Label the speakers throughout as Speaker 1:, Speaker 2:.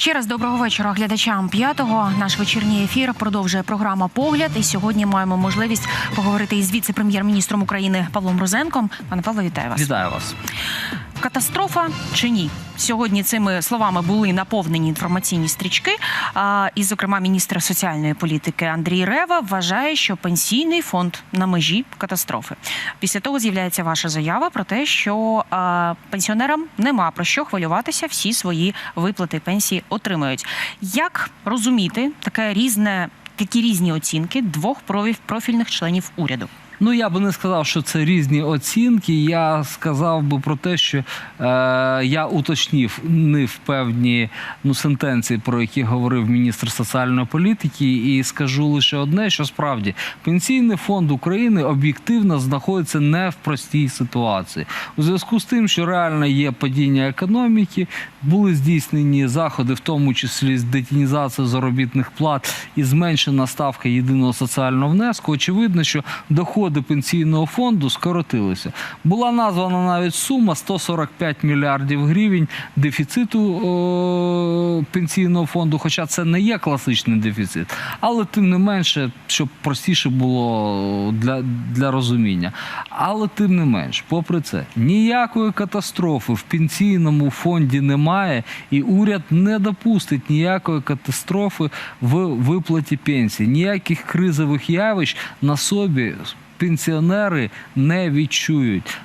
Speaker 1: Ще раз доброго вечора глядачам п'ятого. Наш вечірній ефір продовжує програма Погляд. І сьогодні маємо можливість поговорити із віце-прем'єр-міністром України Павлом Розенком. Пане Павло, вітаю вас.
Speaker 2: Вітаю вас.
Speaker 1: Катастрофа чи ні? Сьогодні цими словами були наповнені інформаційні стрічки. І, зокрема, міністр соціальної політики Андрій Рева вважає, що пенсійний фонд на межі катастрофи. Після того з'являється ваша заява про те, що пенсіонерам нема про що хвилюватися, всі свої виплати пенсії отримають. Як розуміти таке різне, такі різні оцінки двох профільних членів уряду?
Speaker 2: Ну я би не сказав, що це різні оцінки. Я сказав би про те, що е, я уточнив не в певні ну, сентенції, про які говорив міністр соціальної політики, і скажу лише одне: що справді пенсійний фонд України об'єктивно знаходиться не в простій ситуації. У зв'язку з тим, що реально є падіння економіки, були здійснені заходи, в тому числі з детінізації заробітних плат і зменшена ставка єдиного соціального внеску. Очевидно, що доходи пенсійного фонду скоротилися. Була названа навіть сума 145 мільярдів гривень дефіциту о, пенсійного фонду, хоча це не є класичний дефіцит, але тим не менше, щоб простіше було для розуміння. Але тим не менш, попри це, ніякої катастрофи в пенсійному фонді немає, і уряд не допустить ніякої катастрофи в виплаті пенсії. Ніяких кризових явищ на собі пенсіонери не відчують.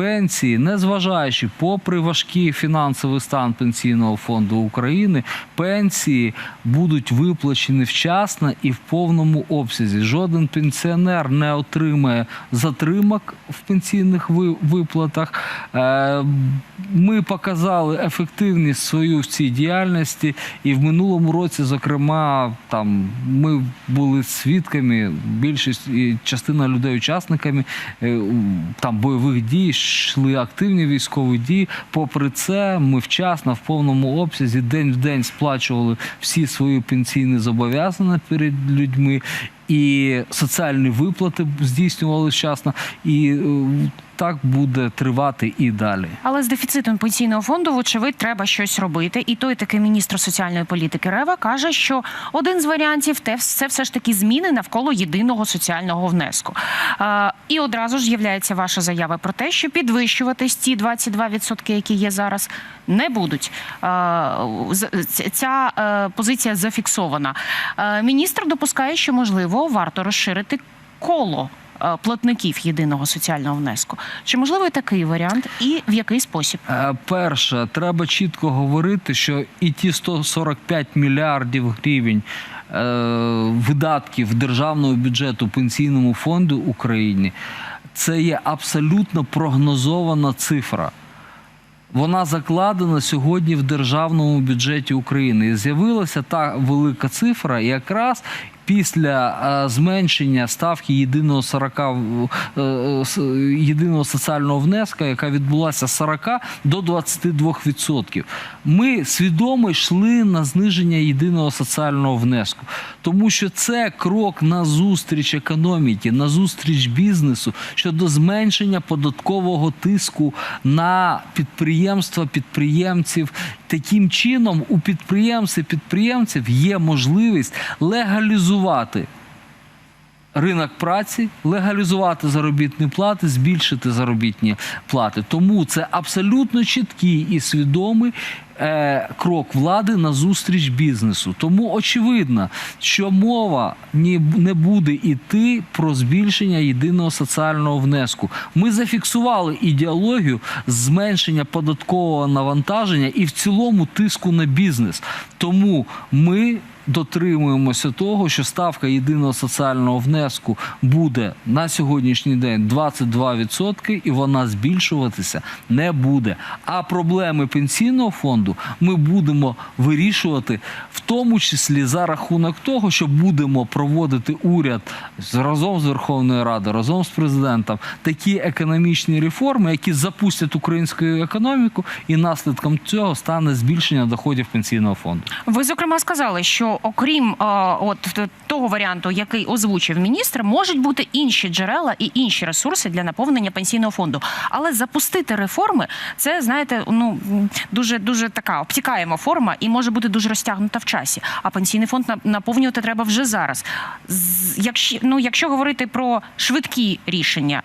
Speaker 2: Пенсії, незважаючи, попри важкий фінансовий стан пенсійного фонду України, пенсії будуть виплачені вчасно і в повному обсязі. Жоден пенсіонер не отримає затримок в пенсійних виплатах. Е, Ми показали ефективність свою в цій діяльності, і в минулому році, зокрема, там ми були свідками, більшість і частина людей учасниками е, там бойових дій, йшли активні військові дії. Попри це, ми вчасно в повному обсязі день в день сплачували всі свої пенсійні зобов'язання перед людьми. І соціальні виплати здійснювали вчасно, і е, так буде тривати і далі.
Speaker 1: Але з дефіцитом пенсійного фонду, вочевидь, треба щось робити. І той такий міністр соціальної політики Рева каже, що один з варіантів це все ж таки зміни навколо єдиного соціального внеску. І одразу ж з'являється ваша заява про те, що підвищувати ці 22%, які є зараз, не будуть. А, ця е, позиція зафіксована. Е, міністр допускає, що можливо варто розширити коло платників єдиного соціального внеску. Чи можливий такий варіант, і в який спосіб?
Speaker 2: Е, Перше, треба чітко говорити, що і ті 145 мільярдів гривень е, видатків державного бюджету пенсійному фонду України це є абсолютно прогнозована цифра. Вона закладена сьогодні в державному бюджеті України. І з'явилася та велика цифра якраз після е, зменшення ставки єдиного 40, е, е, єдиного соціального внеска, яка відбулася з 40 до 22%. Ми свідомо йшли на зниження єдиного соціального внеску, тому що це крок на зустріч економіки, на зустріч бізнесу щодо зменшення податкового тиску на підприємства, підприємців. Таким чином, у підприємців підприємців є можливість легалізувати ринок праці, легалізувати заробітні плати, збільшити заробітні плати. Тому це абсолютно чіткий і свідомий крок влади на зустріч бізнесу. Тому очевидно, що мова ні, не буде йти про збільшення єдиного соціального внеску. Ми зафіксували ідеологію зменшення податкового навантаження і в цілому тиску на бізнес. Тому ми дотримуємося того, що ставка єдиного соціального внеску буде на сьогоднішній день 22%, і вона збільшуватися не буде. А проблеми пенсійного фонду ми будемо вирішувати, в тому числі за рахунок того, що будемо проводити уряд разом з Верховною Радою, разом з президентом такі економічні реформи, які запустять українську економіку, і наслідком цього стане збільшення доходів пенсійного фонду.
Speaker 1: Ви зокрема сказали, що окрім е, от того варіанту, який озвучив міністр, можуть бути інші джерела і інші ресурси для наповнення пенсійного фонду. Але запустити реформи це знаєте, ну дуже дуже така обтікаєма форма і може бути дуже розтягнута в часі. А пенсійний фонд наповнювати треба вже зараз. Якщо, ну, якщо говорити про швидкі рішення,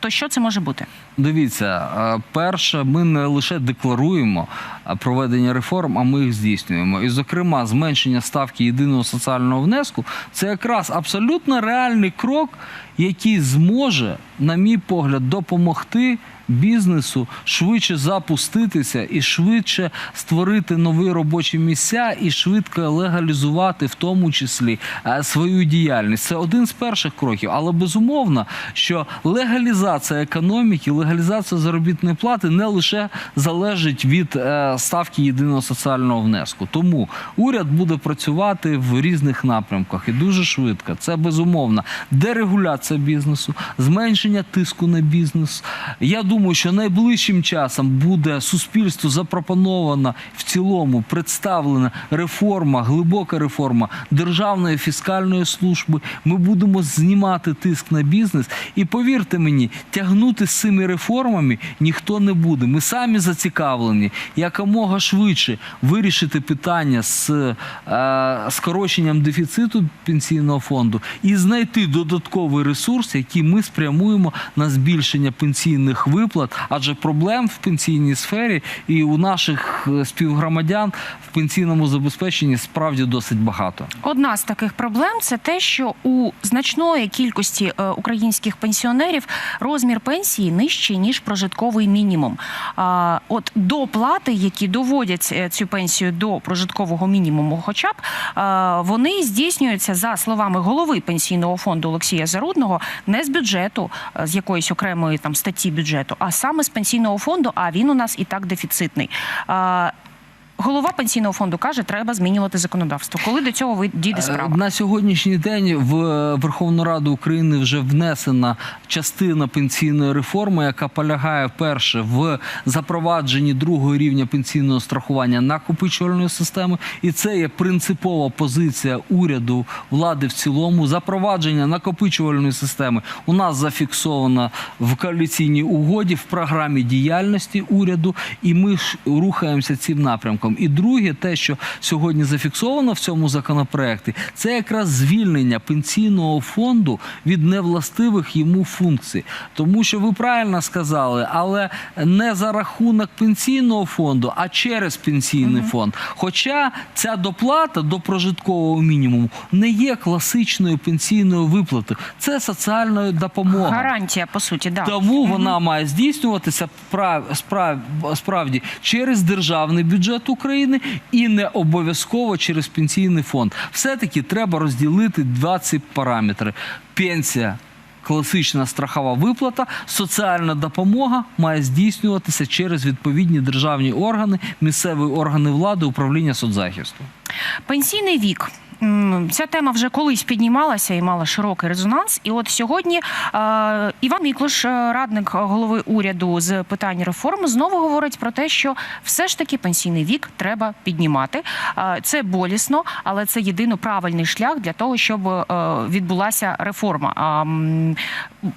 Speaker 1: то що це може бути?
Speaker 2: Дивіться, е, перше, ми не лише декларуємо е, проведення реформ, а ми їх здійснюємо. І, зокрема, зменшення ставки єдиного соціального внеску це якраз абсолютно реальний крок, який зможе, на мій погляд, допомогти бізнесу швидше запуститися і швидше створити нові робочі місця і швидко легалізувати в тому числі е, свою діяльність. Це один з перших кроків, але безумовно, що легалізація економіки, легалізація заробітної плати не лише залежить від е, ставки єдиного соціального внеску. Тому уряд буде працювати в різних напрямках і дуже швидко. Це безумовно дерегуляція бізнесу, зменшення тиску на бізнес. Я думаю, що найближчим часом буде суспільству запропонована в цілому представлена реформа, глибока реформа державної фіскальної служби. Ми будемо знімати тиск на бізнес. І повірте мені, тягнути з цими реформами ніхто не буде. Ми самі зацікавлені якомога швидше вирішити питання з е, скороченням дефіциту пенсійного фонду і знайти додатковий ресурс, який ми спрямуємо на збільшення пенсійних виплат, адже проблем в пенсійній сфері і у наших е, співгромадян в пенсійному забезпеченні справді досить багато.
Speaker 1: Одна з таких проблем це те, що у значної кількості е, українських пенсіонерів розмір пенсії нижчий ніж прожитковий мінімум. А, от доплати, які доводять е, цю пенсію до прожиткового мінімуму, хоча б вони здійснюються за словами голови пенсійного фонду Олексія Зарудного не з бюджету, е, з якоїсь окремої там статті бюджету, а саме з пенсійного фонду. А він у нас і так дефіцитний. Голова пенсійного фонду каже, треба змінювати законодавство. Коли до цього дійде
Speaker 2: Е,
Speaker 1: справа?
Speaker 2: На сьогоднішній день в е, Верховну Раду України вже внесена частина пенсійної реформи, яка полягає перше в запровадженні другого рівня пенсійного страхування накопичувальної системи, і це є принципова позиція уряду влади в цілому. Запровадження накопичувальної системи у нас зафіксовано в коаліційній угоді в програмі діяльності уряду, і ми рухаємося цим напрямком. І друге, те, що сьогодні зафіксовано в цьому законопроекті, це якраз звільнення пенсійного фонду від невластивих йому функцій. Тому що ви правильно сказали, але не за рахунок пенсійного фонду, а через пенсійний фонд. Хоча ця доплата до прожиткового мінімуму не є класичною пенсійною виплатою, це соціальна допомога.
Speaker 1: Гарантія, по суті, да.
Speaker 2: Тому вона має здійснюватися прав, справ, справді через державний бюджет України і не обов'язково через пенсійний фонд. Все-таки треба розділити два ці параметри: пенсія. Класична страхова виплата, соціальна допомога має здійснюватися через відповідні державні органи, місцеві органи влади, управління соцзахисту.
Speaker 1: Пенсійний вік. Ця тема вже колись піднімалася і мала широкий резонанс. І от сьогодні е, Іван Міклуш, е, радник голови уряду з питань реформ, знову говорить про те, що все ж таки пенсійний вік треба піднімати. Е, це болісно, але це єдино правильний шлях для того, щоб відбулася реформа.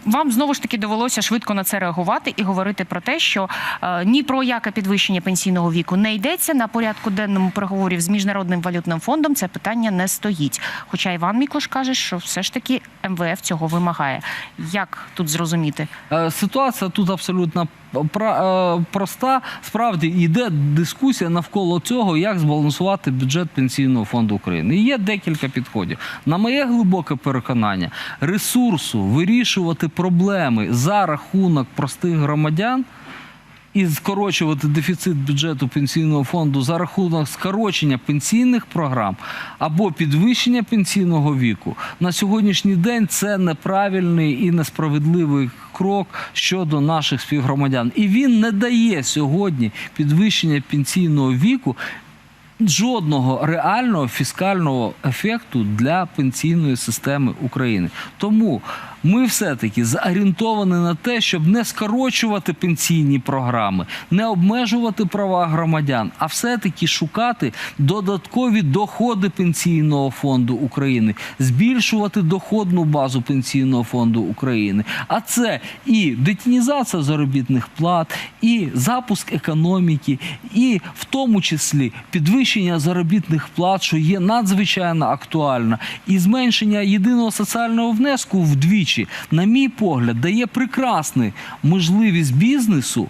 Speaker 1: Вам знову ж таки довелося швидко на це реагувати і говорити про те, що е, ні про яке підвищення пенсійного віку не йдеться на порядку денному переговорів з міжнародним валютним фондом. Це питання не стоїть. Хоча Іван Міклош каже, що все ж таки МВФ цього вимагає. Як тут зрозуміти?
Speaker 2: Е, Ситуація тут абсолютно проста. Справді йде дискусія навколо цього, як збалансувати бюджет Пенсійного фонду України. І є декілька підходів. На моє глибоке переконання, ресурсу вирішувати проблеми за рахунок простих громадян. І скорочувати дефіцит бюджету пенсійного фонду за рахунок скорочення пенсійних програм або підвищення пенсійного віку на сьогоднішній день це неправильний і несправедливий крок щодо наших співгромадян. І він не дає сьогодні підвищення пенсійного віку. Жодного реального фіскального ефекту для пенсійної системи України. Тому ми все-таки зорієнтовані на те, щоб не скорочувати пенсійні програми, не обмежувати права громадян, а все-таки шукати додаткові доходи пенсійного фонду України, збільшувати доходну базу пенсійного фонду України. А це і детінізація заробітних плат, і запуск економіки, і в тому числі підвищення заробітних плат, що є надзвичайно актуально, і зменшення єдиного соціального внеску вдвічі, на мій погляд, дає прекрасну можливість бізнесу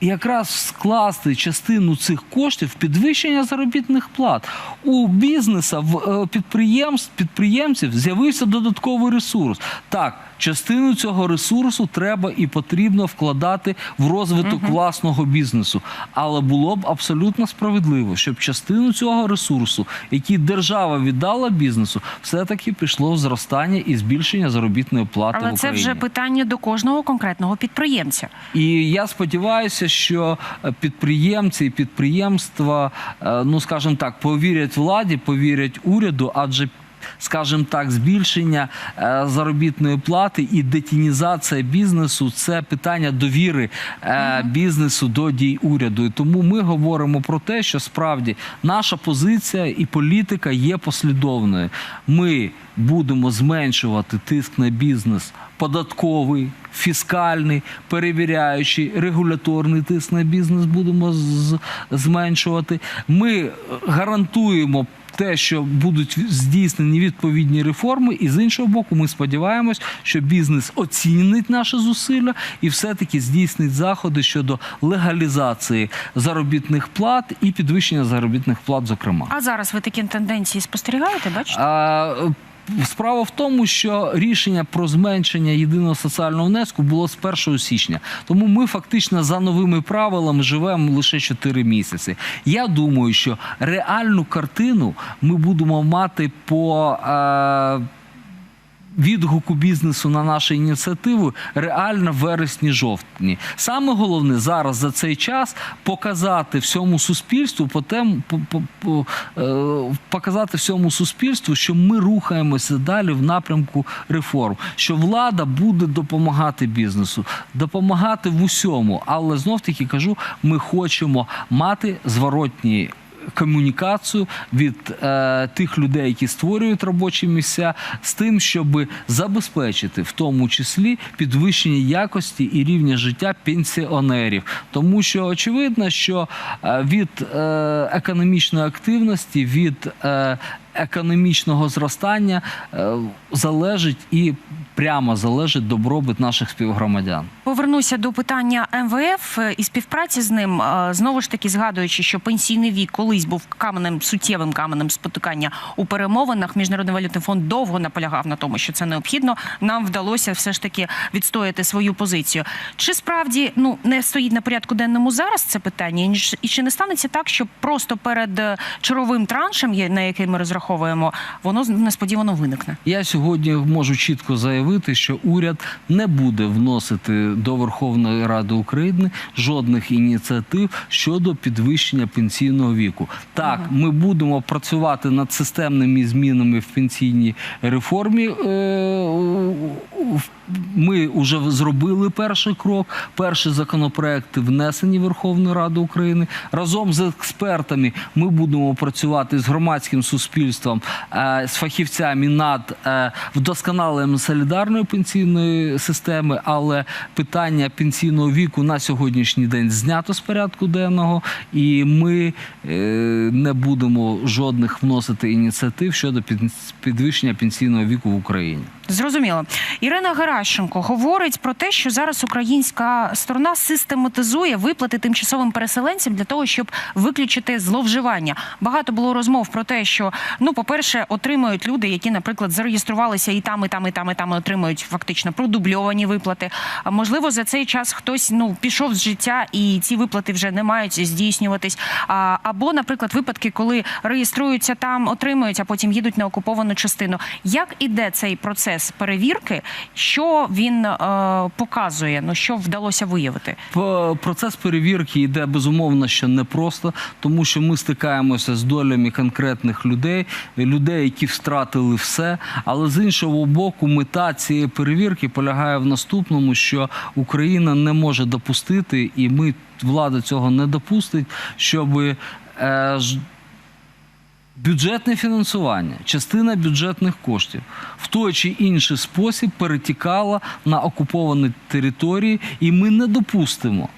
Speaker 2: якраз скласти частину цих коштів в підвищення заробітних плат. У бізнеса в е, підприємств, підприємців з'явився додатковий ресурс. Так, частину цього ресурсу треба і потрібно вкладати в розвиток власного бізнесу. Але було б абсолютно справедливо, щоб частину цього ресурсу, який держава віддала бізнесу, все-таки пішло в зростання і збільшення заробітної плати
Speaker 1: Але
Speaker 2: в
Speaker 1: це вже питання до кожного конкретного підприємця.
Speaker 2: І я сподіваюся, що е, підприємці і підприємства, е, ну скажімо так, повірять владі, повірять уряду, адже. Скажімо так, збільшення е, заробітної плати і детінізація бізнесу це питання довіри е, бізнесу до дій уряду. І тому ми говоримо про те, що справді наша позиція і політика є послідовною. Ми будемо зменшувати тиск на бізнес податковий, фіскальний, перевіряючий, регуляторний тиск на бізнес будемо зменшувати. Ми гарантуємо. Те, що будуть здійснені відповідні реформи, і з іншого боку, ми сподіваємось, що бізнес оцінить наші зусилля і все-таки здійснить заходи щодо легалізації заробітних плат і підвищення заробітних плат, зокрема.
Speaker 1: А зараз ви такі тенденції спостерігаєте? Бачите?
Speaker 2: А, Справа в тому, що рішення про зменшення єдиного соціального внеску було з 1 січня. Тому ми фактично за новими правилами живемо лише 4 місяці. Я думаю, що реальну картину ми будемо мати по. Е, відгуку бізнесу на нашу ініціативу реально в вересні-жовтні. Саме головне зараз за цей час показати всьому суспільству, потім по, по, по, е, показати всьому суспільству, що ми рухаємося далі в напрямку реформ, що влада буде допомагати бізнесу, допомагати в усьому. Але знов таки кажу, ми хочемо мати зворотні комунікацію від е, тих людей, які створюють робочі місця, з тим, щоб забезпечити в тому числі підвищення якості і рівня життя пенсіонерів. Тому що очевидно, що е, від е, економічної активності, від е, економічного зростання е, залежить і прямо залежить добробут наших співгромадян.
Speaker 1: Повернуся до питання МВФ е, і співпраці з ним. Е, Знову ж таки, згадуючи, що пенсійний вік колись був каменем суттєвим каменем спотикання у перемовинах. Міжнародний валютний фонд довго наполягав на тому, що це необхідно. Нам вдалося все ж таки відстояти свою позицію. Чи справді ну не стоїть на порядку денному зараз це питання? І чи не станеться так, що просто перед е, черговим траншем, на який ми розраховуємо, воно несподівано виникне?
Speaker 2: Я сьогодні можу чітко заявити, що уряд не буде вносити до Верховної Ради України жодних ініціатив щодо підвищення пенсійного віку. Так, ми будемо працювати над системними змінами в пенсійній реформі. Е, в- Ми вже зробили перший крок. Перші законопроекти внесені в Верховну Раду України. Разом з експертами ми будемо працювати з громадським суспільством, е, з фахівцями над е, вдосконаленням солідарної пенсійної системи. Але питання пенсійного віку на сьогоднішній день знято з порядку денного, і ми е, не будемо жодних вносити ініціатив щодо підвищення пенсійного віку в Україні.
Speaker 1: Зрозуміло. Ірина Геращенко говорить про те, що зараз українська сторона систематизує виплати тимчасовим переселенцям для того, щоб виключити зловживання. Багато було розмов про те, що ну, по-перше, отримують люди, які, наприклад, зареєструвалися і там, і там, і там, і там і отримують фактично продубльовані виплати. А можливо, за цей час хтось ну пішов з життя, і ці виплати вже не мають здійснюватись. А, або, наприклад, випадки, коли реєструються там, отримують, а потім їдуть на окуповану частину. Як іде цей процес перевірки Що він е, показує? Ну що вдалося виявити?
Speaker 2: Процес перевірки йде безумовно ще непросто, тому що ми стикаємося з долями конкретних людей, людей, які втратили все. Але з іншого боку, мета цієї перевірки полягає в наступному, що Україна не може допустити, і ми влада цього не допустить, щоб е, бюджетне фінансування, частина бюджетних коштів в той чи інший спосіб перетікала на окуповані території, і ми не допустимо.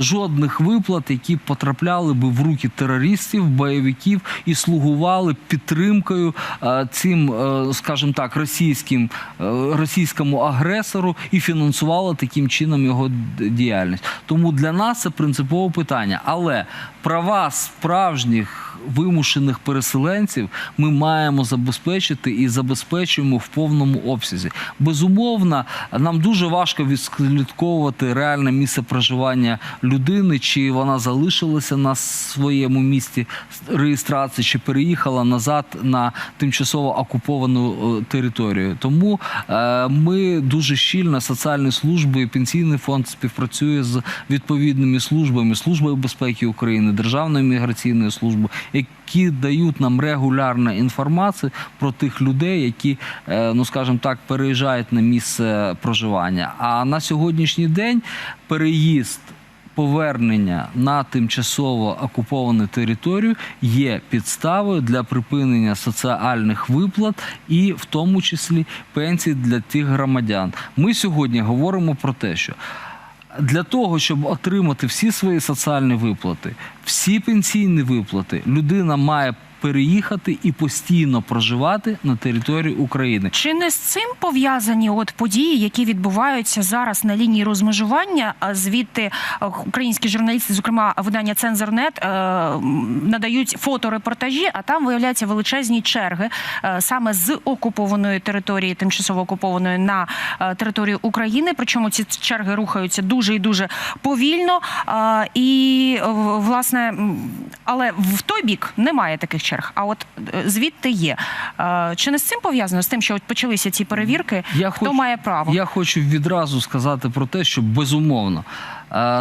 Speaker 2: Жодних виплат, які потрапляли би в руки терористів, бойовиків і слугували підтримкою е, цим, е, скажімо так, російським е, російському агресору і фінансували таким чином його діяльність. Тому для нас це принципове питання. Але права справжніх вимушених переселенців ми маємо забезпечити і забезпечуємо в повному обсязі. Безумовно, нам дуже важко відслідковувати реальне місце проживання людини, чи вона залишилася на своєму місці реєстрації, чи переїхала назад на тимчасово окуповану е, територію. Тому е, ми дуже щільно соціальні служби, пенсійний фонд співпрацює з відповідними службами, службою безпеки України, Державною міграційною службою, які дають нам регулярну інформацію про тих людей, які, е, ну скажімо так, переїжджають на місце проживання. А на сьогоднішній день переїзд. Повернення на тимчасово окуповану територію є підставою для припинення соціальних виплат і в тому числі пенсій для тих громадян. Ми сьогодні говоримо про те, що для того, щоб отримати всі свої соціальні виплати, всі пенсійні виплати, людина має переїхати і постійно проживати на території України.
Speaker 1: Чи не з цим пов'язані от події, які відбуваються зараз на лінії розмежування? А Звідти е, українські журналісти, зокрема видання Цензорнет, е, надають фоторепортажі, а там виявляються величезні черги е, саме з окупованої території, тимчасово окупованої на територію України. Причому ці черги рухаються дуже і дуже повільно. І власне, але в той бік немає таких черг. А от е, звідти є. Е, Чи не з цим пов'язано з тим, що от почалися ці перевірки?
Speaker 2: Я
Speaker 1: Хто
Speaker 2: хочу-
Speaker 1: має право?
Speaker 2: Я хочу відразу сказати про те, що безумовно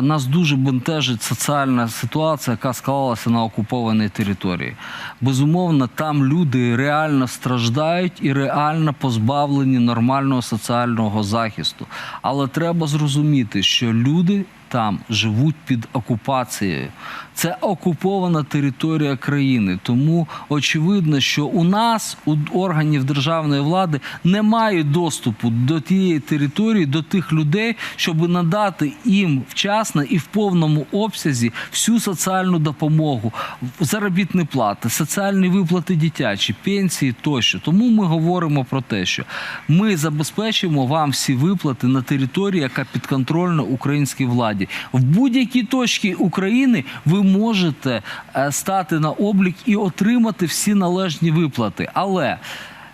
Speaker 2: нас дуже бентежить соціальна ситуація, яка склалася на окупованій території. Безумовно, там люди реально страждають і реально позбавлені нормального соціального захисту. Але треба зрозуміти, що люди. Там живуть під окупацією. Це окупована територія країни. Тому очевидно, що у нас, у органів державної влади, немає доступу до тієї території, до тих людей, щоб надати їм вчасно і в повному обсязі всю соціальну допомогу, заробітні плати, соціальні виплати дитячі, пенсії тощо. Тому ми говоримо про те, що ми забезпечимо вам всі виплати на території, яка підконтрольна українській владі. В будь-якій точці України ви можете е, стати на облік і отримати всі належні виплати. Але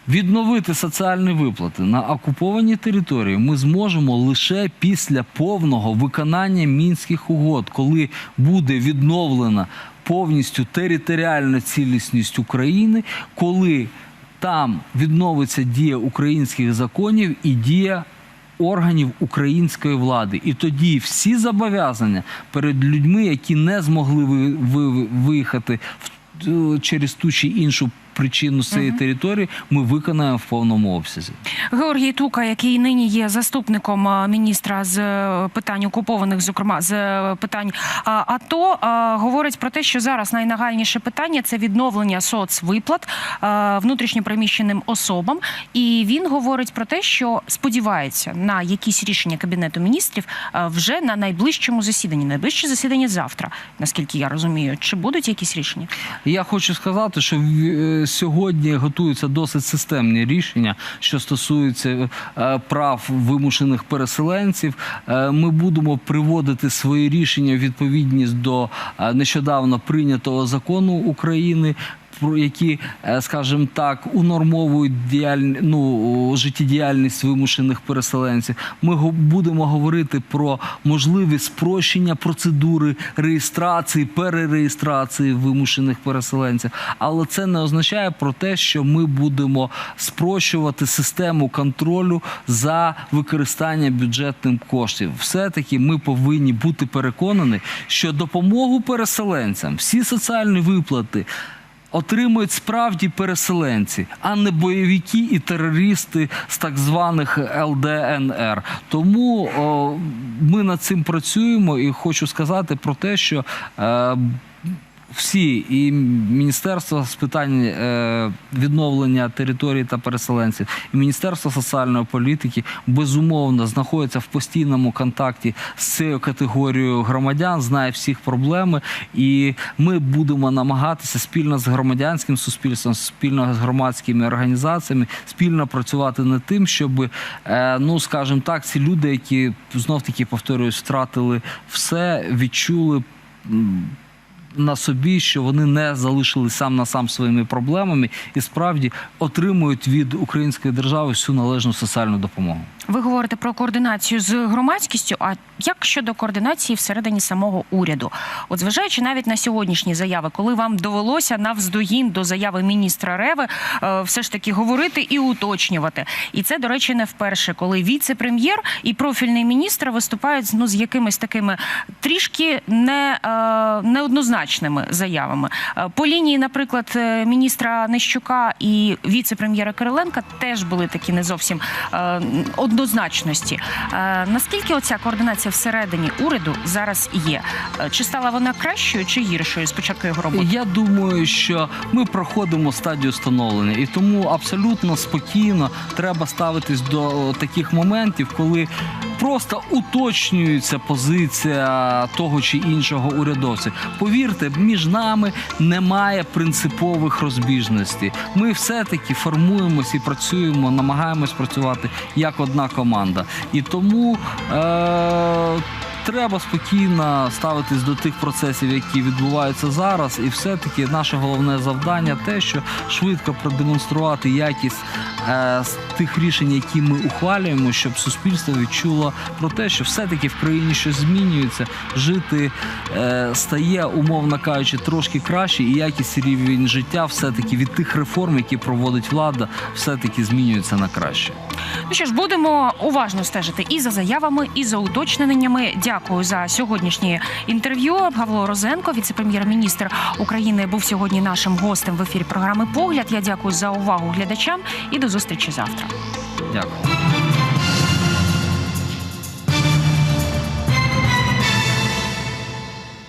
Speaker 2: Відновити соціальні виплати на окупованій території ми зможемо лише після повного виконання мінських угод, коли буде відновлена повністю територіальна цілісність України, коли там відновиться дія українських законів і дія органів української влади. І тоді всі зобов'язання перед людьми, які не змогли ви- ви- виїхати е, через ту чи іншу причину з цієї території, ми виконаємо в повному обсязі.
Speaker 1: Георгій Тука, який нині є заступником міністра з е, питань окупованих, зокрема з е, питань АТО, говорить про те, що зараз найнагальніше питання це відновлення соцвиплат внутрішньопереміщеним особам. І він говорить про те, що сподівається на якісь рішення кабінету міністрів вже на найближчому засіданні. Найближче засідання завтра, наскільки я розумію. Чи будуть якісь рішення?
Speaker 2: Я хочу сказати, що е, сьогодні готуються досить системні рішення, що стосуються е, прав вимушених переселенців. Е, Ми будемо приводити свої рішення в відповідність до е, нещодавно прийнятого закону України. Які, е, скажімо так, унормовують діяль... ну, життєдіяльність вимушених переселенців. Ми будемо говорити про можливість спрощення процедури реєстрації, перереєстрації вимушених переселенців. Але це не означає про те, що ми будемо спрощувати систему контролю за використання бюджетним коштів. Все-таки ми повинні бути переконані, що допомогу переселенцям, всі соціальні виплати. Отримують справді переселенці, а не бойовики і терористи з так званих ЛДНР. Тому о, ми над цим працюємо і хочу сказати про те, що е, всі і Міністерство з питань е, відновлення територій та переселенців, і Міністерство соціальної політики безумовно знаходяться в постійному контакті з цією категорією громадян, знає всіх проблеми, і ми будемо намагатися спільно з громадянським суспільством, спільно з громадськими організаціями, спільно працювати над тим, щоб е, ну скажімо так, ці люди, які знов таки повторююсь, втратили все, відчули. На собі, що вони не залишили сам на сам своїми проблемами і справді отримують від української держави всю належну соціальну допомогу.
Speaker 1: Ви говорите про координацію з громадськістю. А як щодо координації всередині самого уряду? От зважаючи навіть на сьогоднішні заяви, коли вам довелося навздогін до заяви міністра Реви е, все ж таки говорити і уточнювати. І це, до речі, не вперше, коли віце-прем'єр і профільний міністр виступають ну, з якимись такими трішки не, е, неоднозначними заявами. Е, По лінії, наприклад, міністра Нищука і віце-прем'єра Кириленка теж були такі не зовсім е, однозначності. Е, Наскільки оця координація всередині уряду зараз є? Е, Чи стала вона кращою чи гіршою з початку його роботи?
Speaker 2: Я думаю, що ми проходимо стадію становлення, і тому абсолютно спокійно треба ставитись до таких моментів, коли просто уточнюється позиція того чи іншого урядовця. Повірте, між нами немає принципових розбіжностей. Ми все-таки формуємось і працюємо, намагаємось працювати як одна команда. І тому. Е- Треба спокійно ставитись до тих процесів, які відбуваються зараз, і все-таки наше головне завдання те, що швидко продемонструвати якість е, тих рішень, які ми ухвалюємо, щоб суспільство відчуло про те, що все-таки в країні щось змінюється, жити е, стає, умовно кажучи, трошки краще, і якість рівень життя все-таки від тих реформ, які проводить влада, все-таки змінюється на краще.
Speaker 1: Ну що ж, будемо уважно стежити і за заявами, і за уточненнями. Дякую за сьогоднішнє інтерв'ю. Павло Розенко, віце-прем'єр-міністр України, був сьогодні нашим гостем в ефірі програми Погляд. Я дякую за увагу глядачам і до зустрічі завтра.
Speaker 2: Дякую.